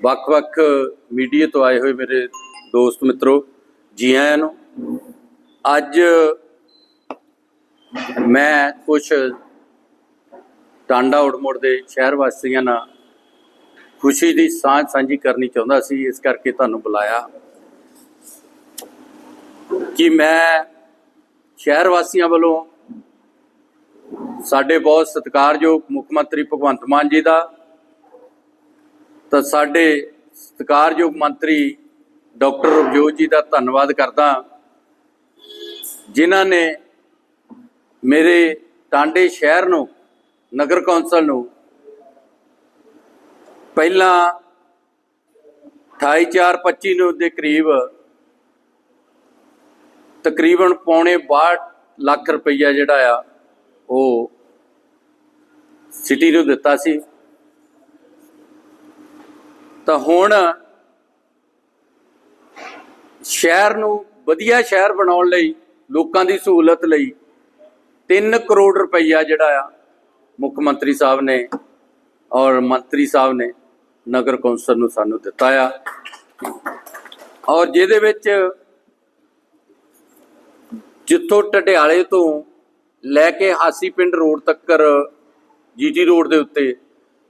ਵੱਖ-ਵੱਖ ਮੀਡੀਆ ਤੋਂ ਆਏ ਹੋਏ ਮੇਰੇ ਦੋਸਤ ਮਿੱਤਰੋ, ਜੀ ਆਇਆਂ ਨੂੰ। ਅੱਜ ਮੈਂ ਕੁਝ ਟਾਂਡਾ ਉੜਮੁੜ ਦੇ ਸ਼ਹਿਰ ਵਾਸੀਆਂ ਨਾਲ ਖੁਸ਼ੀ ਦੀ ਸਾਂਝ ਸਾਂਝੀ ਕਰਨੀ ਚਾਹੁੰਦਾ ਸੀ, ਇਸ ਕਰਕੇ ਤੁਹਾਨੂੰ ਬੁਲਾਇਆ। ਕਿ ਮੈਂ ਸ਼ਹਿਰ ਵਾਸੀਆਂ ਵੱਲੋਂ ਸਾਡੇ ਬਹੁਤ ਸਤਿਕਾਰਯੋਗ ਮੁੱਖ ਮੰਤਰੀ ਭਗਵੰਤ ਮਾਨ ਜੀ ਦਾ ਤਾਂ ਸਾਡੇ ਸਤਿਕਾਰਯੋਗ ਮੰਤਰੀ ਡਾਕਟਰ ਰਵਜੋਤ ਜੀ ਦਾ ਧੰਨਵਾਦ ਕਰਦਾ ਜਿਨ੍ਹਾਂ ਨੇ ਮੇਰੇ ਟਾਂਡੇ ਸ਼ਹਿਰ ਨੂੰ, ਨਗਰ ਕੌਂਸਲ ਨੂੰ ਪਹਿਲਾਂ 28425 ਨੂੰ ਦੇ ਕਰੀਬ ਤਕਰੀਬਨ ਪੌਣੇ 62 ਲੱਖ ਰੁਪਈਆ ਜਿਹੜਾ ਆ, ਉਹ ਸਿਟੀ ਨੂੰ ਦਿੱਤਾ ਸੀ। ਤਾਂ ਹੁਣ ਸ਼ਹਿਰ ਨੂੰ ਵਧੀਆ ਸ਼ਹਿਰ ਬਣਾਉਣ ਲਈ, ਲੋਕਾਂ ਦੀ ਸਹੂਲਤ ਲਈ 3 ਕਰੋੜ ਰੁਪਈਆ ਜਿਹੜਾ ਆ ਮੁੱਖ ਮੰਤਰੀ ਸਾਹਿਬ ਨੇ ਔਰ ਮੰਤਰੀ ਸਾਹਿਬ ਨੇ ਨਗਰ ਕੌਂਸਲ ਨੂੰ ਸਾਨੂੰ ਦਿੱਤਾ ਆ। ਔਰ ਜਿਹਦੇ ਵਿੱਚ ਜਿੱਥੋਂ ਟਟਿਆਲੇ ਤੋਂ ਲੈ ਕੇ ਹਾਸੀ ਪਿੰਡ ਰੋਡ ਤੱਕਰ ਜੀਟੀ ਰੋਡ ਦੇ ਉੱਤੇ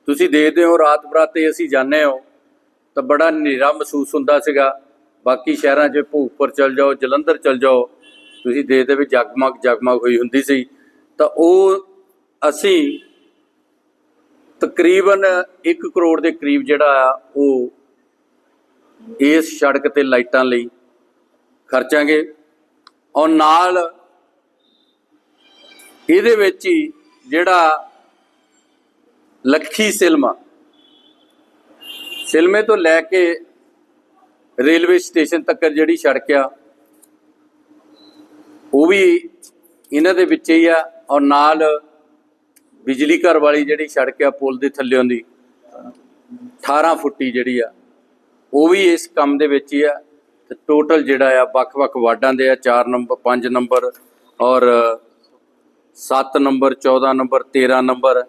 ਤੁਸੀਂ ਦੇਖਦੇ ਹੋ ਰਾਤ ਬਰਾਤੇ ਅਸੀਂ ਜਾਂਦੇ ਹਾਂ ਤਾਂ ਬੜਾ ਹਨੇਰਾ ਮਹਿਸੂਸ ਹੁੰਦਾ ਸੀਗਾ। ਬਾਕੀ ਸ਼ਹਿਰਾਂ 'ਚ ਭੂਪਰ ਚਲ ਜਾਓ, ਜਲੰਧਰ ਚਲ ਜਾਓ, ਤੁਸੀਂ ਦੇਖਦੇ ਵੀ ਜਗਮਗ ਜਗਮਗ ਹੋਈ ਹੁੰਦੀ ਸੀ। ਤਾਂ ਉਹ ਅਸੀਂ ਤਕਰੀਬਨ 1 ਕਰੋੜ ਦੇ ਕਰੀਬ ਜਿਹੜਾ ਆ, ਉਹ ਇਸ ਸੜਕ ਤੇ ਲਾਈਟਾਂ ਲਈ ਖਰਚਾਂਗੇ। ਔਰ ਨਾਲ ਇਹਦੇ ਵਿੱਚ ਹੀ ਜਿਹੜਾ ਲੱਖੀ ਸਿਲਮਾ ਸਿਲਮੇ ਤੋਂ ਲੈ ਕੇ ਰੇਲਵੇ ਸਟੇਸ਼ਨ ਤੱਕ ਜਿਹੜੀ ਸੜਕ ਆ, ਉਹ ਵੀ ਇਹਨਾਂ ਦੇ ਵਿੱਚ ਹੀ ਆ ਔਰ ਨਾਲ ਬਿਜਲੀ ਘਰ ਵਾਲੀ ਜਿਹੜੀ ਸੜਕ ਆ ਪੁਲ ਦੇ ਥੱਲਿਓਂ ਦੀ 18 ਫੁੱਟੀ ਜਿਹੜੀ ਆ, ਉਹ ਵੀ ਇਸ ਕੰਮ ਦੇ ਵਿੱਚ ਹੀ ਆ। ਤੇ ਟੋਟਲ ਜਿਹੜਾ ਆ, ਵੱਖ-ਵੱਖ ਵਾਰਡਾਂ ਦੇ ਆ 4 ਨੰਬਰ 5 ਨੰਬਰ ਔਰ 7 ਨੰਬਰ 14 ਨੰਬਰ 13 ਨੰਬਰ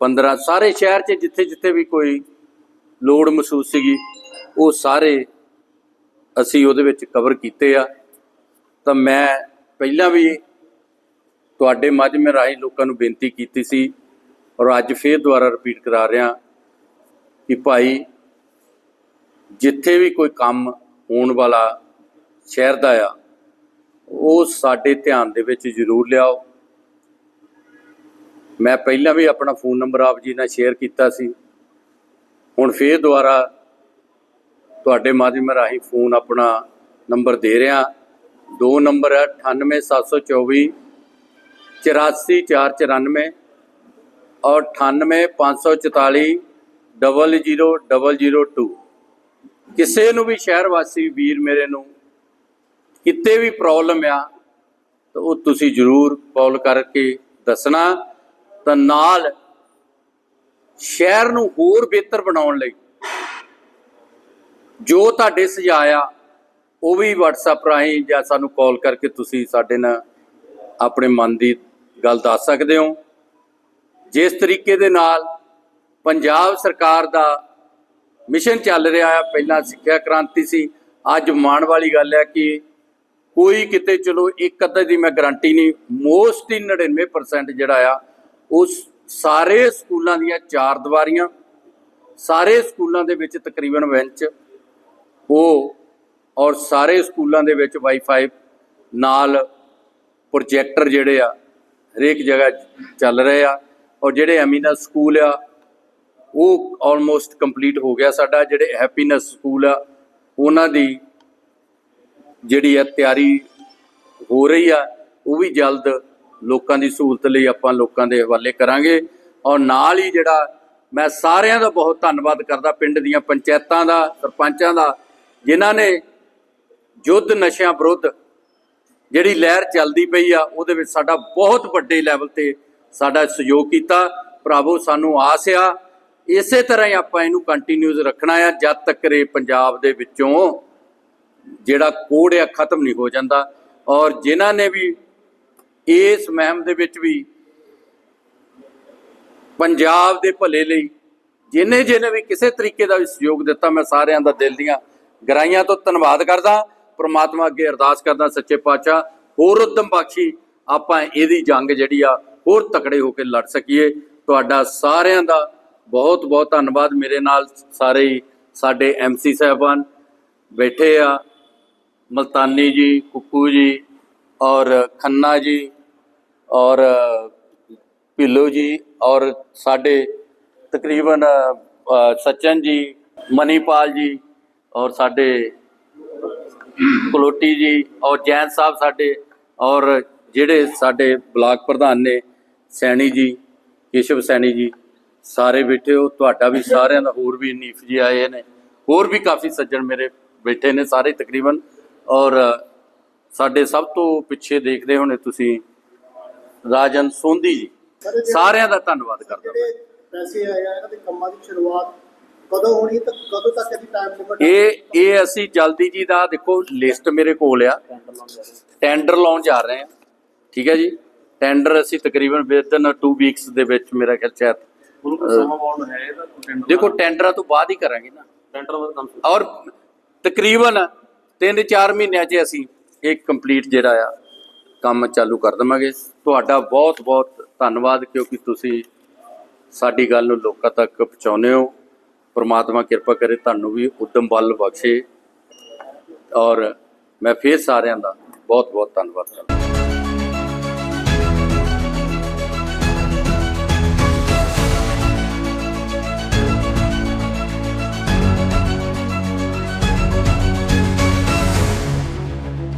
15 ਸਾਰੇ ਸ਼ਹਿਰ 'ਚ ਜਿੱਥੇ-ਜਿੱਥੇ ਵੀ ਕੋਈ ਲੋੜ ਮਹਿਸੂਸ ਸੀਗੀ, ਉਹ ਸਾਰੇ ਅਸੀਂ ਉਹਦੇ ਵਿੱਚ ਕਵਰ ਕੀਤੇ ਆ। ਤਾਂ ਮੈਂ ਪਹਿਲਾਂ ਵੀ ਤੁਹਾਡੇ ਮਾਧਿਅਮ ਰਾਹੀਂ ਲੋਕਾਂ ਨੂੰ ਬੇਨਤੀ ਕੀਤੀ ਸੀ ਔਰ ਅੱਜ ਫੇਰ ਦੁਬਾਰਾ ਰਿਪੀਟ ਕਰਾ ਰਿਹਾ ਕਿ ਭਾਈ, ਜਿੱਥੇ ਵੀ ਕੋਈ ਕੰਮ ਹੋਣ ਵਾਲਾ ਸ਼ਹਿਰ ਦਾ ਆ, ਉਹ ਸਾਡੇ ਧਿਆਨ ਦੇ ਵਿੱਚ ਜ਼ਰੂਰ ਲਿਆਓ। ਮੈਂ ਪਹਿਲਾਂ ਵੀ ਆਪਣਾ ਫੋਨ ਨੰਬਰ ਆਪ ਜੀ ਨਾਲ ਸ਼ੇਅਰ ਕੀਤਾ ਸੀ। ਹੁਣ ਫੇਰ ਦੁਬਾਰਾ ਤੁਹਾਡੇ ਮਾਧਿਅਮ ਰਾਹੀਂ ਫੋਨ ਆਪਣਾ ਨੰਬਰ ਦੇ ਰਿਹਾ। ਦੋ ਨੰਬਰ ਹੈ 98724 84494 ਔਰ 98544 00002 ਕਿਸੇ ਨੂੰ ਵੀ ਸ਼ਹਿਰ ਵਾਸੀ ਵੀਰ ਮੇਰੇ ਨੂੰ ਕਿਤੇ ਵੀ ਪ੍ਰੋਬਲਮ ਆ, ਤਾਂ ਉਹ ਤੁਸੀਂ ਜ਼ਰੂਰ ਕਾਲ ਕਰਕੇ ਦੱਸਣਾ। ਤਾਂ ਨਾਲ ਸ਼ਹਿਰ ਨੂੰ ਹੋਰ ਬਿਹਤਰ ਬਣਾਉਣ ਲਈ। ਜੋ ਤੁਹਾਡੇ ਸੁਝਾਅ ਆ, ਉਹ ਵੀ WhatsApp ਰਾਹੀਂ ਜਾਂ ਸਾਨੂੰ ਕਾਲ ਕਰਕੇ ਤੁਸੀਂ ਸਾਡੇ ਨਾਲ ਆਪਣੇ ਮਨ ਦੀ ਗੱਲ ਦੱਸ ਸਕਦੇ ਹੋ। ਜਿਸ ਤਰੀਕੇ ਦੇ ਨਾਲ ਪੰਜਾਬ ਸਰਕਾਰ ਦਾ ਮਿਸ਼ਨ ਚੱਲ ਰਿਹਾ ਹੈ ਪਹਿਲਾਂ ਸਿੱਖਿਆ ਕ੍ਰਾਂਤੀ ਸੀ, ਅੱਜ ਮਾਣ ਵਾਲੀ ਗੱਲ ਹੈ ਕਿ ਕੋਈ ਕਿਤੇ ਚਲੋ ਇੱਕ ਅੱਧੇ ਦੀ ਮੈਂ ਗਾਰੰਟੀ ਨਹੀਂ ਮੋਸਟਲੀ 99% ਜਿਹੜਾ ਆ, ਉਸ ਸਾਰੇ ਸਕੂਲਾਂ ਦੀਆਂ ਚਾਰ ਦੀਵਾਰੀਆਂ, ਸਾਰੇ ਸਕੂਲਾਂ ਦੇ ਵਿੱਚ ਤਕਰੀਬਨ ਵੈਂਚ ਉਹ ਔਰ ਸਾਰੇ ਸਕੂਲਾਂ ਦੇ ਵਿੱਚ ਵਾਈਫਾਈ ਨਾਲ ਪ੍ਰੋਜੈਕਟਰ ਜਿਹੜੇ ਆ, ਹਰੇਕ ਜਗ੍ਹਾ ਚੱਲ ਰਹੇ ਆ ਔਰ ਜਿਹੜੇ ਅਮੀਨਾ ਸਕੂਲ ਆ, ਉਹ ਆਲਮੋਸਟ ਕੰਪਲੀਟ ਹੋ ਗਿਆ ਸਾਡਾ, ਜਿਹੜੇ ਹੈਪੀਨੈਸ ਸਕੂਲ ਆ, ਉਹਨਾਂ ਦੀ ਜਿਹੜੀ ਆ ਤਿਆਰੀ ਹੋ ਰਹੀ ਆ, ਉਹ ਵੀ ਜਲਦ ਲੋਕਾਂ ਦੀ ਸਹੂਲਤ ਲਈ ਆਪਾਂ ਲੋਕਾਂ ਦੇ ਹਵਾਲੇ ਕਰਾਂਗੇ। ਔਰ ਨਾਲ ਹੀ ਜਿਹੜਾ ਮੈਂ ਸਾਰਿਆਂ ਦਾ ਬਹੁਤ ਧੰਨਵਾਦ ਕਰਦਾ ਪਿੰਡ ਦੀਆਂ ਪੰਚਾਇਤਾਂ ਦਾ, ਸਰਪੰਚਾਂ ਦਾ, ਜਿਨ੍ਹਾਂ ਨੇ ਯੁੱਧ ਨਸ਼ਿਆਂ ਵਿਰੁੱਧ ਜਿਹੜੀ ਲਹਿਰ ਚੱਲਦੀ ਪਈ ਆ, ਉਹਦੇ ਵਿੱਚ ਸਾਡਾ ਬਹੁਤ ਵੱਡੇ ਲੈਵਲ ਤੇ ਸਾਡਾ ਸਹਿਯੋਗ ਕੀਤਾ। ਭਰਾਵੋ, ਸਾਨੂੰ ਆਸ ਆ, ਇਸੇ ਤਰ੍ਹਾਂ ਹੀ ਆਪਾਂ ਇਹਨੂੰ ਕੰਟੀਨਿਊਸ ਰੱਖਣਾ ਆ। ਜਦ ਤੱਕ ਇਹ ਪੰਜਾਬ ਦੇ ਵਿੱਚੋਂ ਜਿਹੜਾ ਕੋੜ ਆ, ਖਤਮ ਨਹੀਂ ਹੋ ਜਾਂਦਾ। ਔਰ ਜਿਨ੍ਹਾਂ ਨੇ ਵੀ ਇਸ ਮਹਿਮ ਦੇ ਵਿੱਚ ਵੀ ਪੰਜਾਬ ਦੇ ਭਲੇ ਲਈ ਜਿਨੇ ਜਿਨੇ ਵੀ ਕਿਸੇ ਤਰੀਕੇ ਦਾ ਵੀ ਸਹਿਯੋਗ ਦਿੱਤਾ, ਮੈਂ ਸਾਰਿਆਂ ਦਾ ਦਿਲ ਦੀਆਂ ਗਰਾਈਆਂ ਤੋਂ ਧੰਨਵਾਦ ਕਰਦਾ। ਪ੍ਰਮਾਤਮਾ ਅੱਗੇ ਅਰਦਾਸ ਕਰਦਾ ਸੱਚੇ ਪਾਤਸ਼ਾਹ, ਹੋਰ ਉਦਮ ਬਖਸ਼ੀ ਆਪਾਂ ਇਹਦੀ ਜੰਗ ਜਿਹੜੀ ਆ, ਹੋਰ ਤਕੜੇ ਹੋ ਕੇ ਲੜ ਸਕੀਏ। ਤੁਹਾਡਾ ਸਾਰਿਆਂ ਦਾ ਬਹੁਤ ਬਹੁਤ ਧੰਨਵਾਦ। ਮੇਰੇ ਨਾਲ ਸਾਰੇ ਹੀ ਸਾਡੇ ਐਮਸੀ ਸਾਹਿਬਾਨ ਬੈਠੇ ਆ। ਮਲਤਾਨੀ ਜੀ, ਕੁੱਕੂ ਜੀ ਔਰ ਖੰਨਾ ਜੀ ਔਰ ਭਿੱਲੋ ਜੀ ਔਰ ਸਾਡੇ ਤਕਰੀਬਨ ਅ, ਸਚਨ ਜੀ ਮਨੀਪਾਲ ਜੀ ਔਰ ਸਾਡੇ ਕਲੋਟੀ ਜੀ ਔਰ ਜੈਨ ਸਾਹਿਬ ਸਾਡੇ ਔਰ ਜਿਹੜੇ ਸਾਡੇ ਬਲਾਕ ਪ੍ਰਧਾਨ ਨੇ ਸੈਣੀ ਜੀ ਕੇਸ਼ਵ ਸੈਣੀ ਜੀ ਸਾਰੇ ਬੈਠੇ ਹੋ। ਤੁਹਾਡਾ ਵੀ ਸਾਰਿਆਂ ਦਾ ਹੋਰ ਵੀ ਨੀਫ ਜੀ ਆਏ ਨੇ। ਹੋਰ ਵੀ ਕਾਫੀ ਸੱਜਣ ਮੇਰੇ ਬੈਠੇ ਨੇ ਸਾਰੇ ਤਕਰੀਬਨ। ਔਰ ਸਾਡੇ ਸਭ ਤੋਂ ਪਿੱਛੇ ਦੇਖਦੇ ਹੋਣੇ ਤੁਸੀਂ ਰਾਜਨ ਸੋਂਧੀ ਜੀ। ਸਾਰਿਆਂ ਦਾ ਧੰਨਵਾਦ ਕਰਦਾ ਜਿਹੜੇ ਪੈਸੇ ਆਏ ਆ ਇਹਨਾਂ ਦੇ ਕੰਮਾਂ ਦੀ ਸ਼ੁਰੂਆਤ ਕਦੋਂ ਹੋਣੀ ਤੇ ਕਦੋਂ ਤੱਕ ਇਹਦੀ ਟਾਈਮ ਲਿਮਟ ਇਹ ਇਹ ਅਸੀਂ ਜਲਦੀ ਜੀ ਦਾ ਦੇਖੋ ਲਿਸਟ ਮੇਰੇ ਕੋਲ ਆ। ਟੈਂਡਰ ਲਾਉਣ ਜਾ ਰਹੇ ਹਾਂ। ਠੀਕ ਹੈ ਜੀ? ਟੈਂਡਰ ਅਸੀਂ ਤਕਰੀਬਨ ਵਿਦਨ 2 ਵੀਕਸ ਦੇ ਵਿੱਚ ਮੇਰਾ ਖਿਆਲ ਟੈਂਡਰ ਦੇਖੋ ਟੈਂਡਰਾਂ ਤੋਂ ਬਾਅਦ ਹੀ ਕਰਾਂਗੇ ਨਾ। ਟੈਂਡਰ ਦਾ ਕੰਮ ਔਰ ਤਕਰੀਬਨ 3-4 ਮਹੀਨਿਆਂ 'ਚ ਅਸੀਂ ਇਹ ਕੰਪਲੀਟ ਜਿਹੜਾ ਆ ਕੰਮ ਚਾਲੂ ਕਰ ਦੇਵਾਂਗੇ। ਤੁਹਾਡਾ ਬਹੁਤ ਬਹੁਤ ਧੰਨਵਾਦ, ਕਿਉਂਕਿ ਤੁਸੀਂ ਸਾਡੀ ਗੱਲ ਨੂੰ ਲੋਕਾਂ ਤੱਕ ਪਹੁੰਚਾਉਂਦੇ ਹੋ। ਪ੍ਰਮਾਤਮਾ ਕਿਰਪਾ ਕਰੇ ਤੁਹਾਨੂੰ ਵੀ ਉਦਮ ਬਲ ਬਖਸ਼ੇ। ਔਰ ਮੈਂ ਫੇਰ ਸਾਰਿਆਂ ਦਾ ਬਹੁਤ ਬਹੁਤ ਧੰਨਵਾਦ ਕਰਦਾ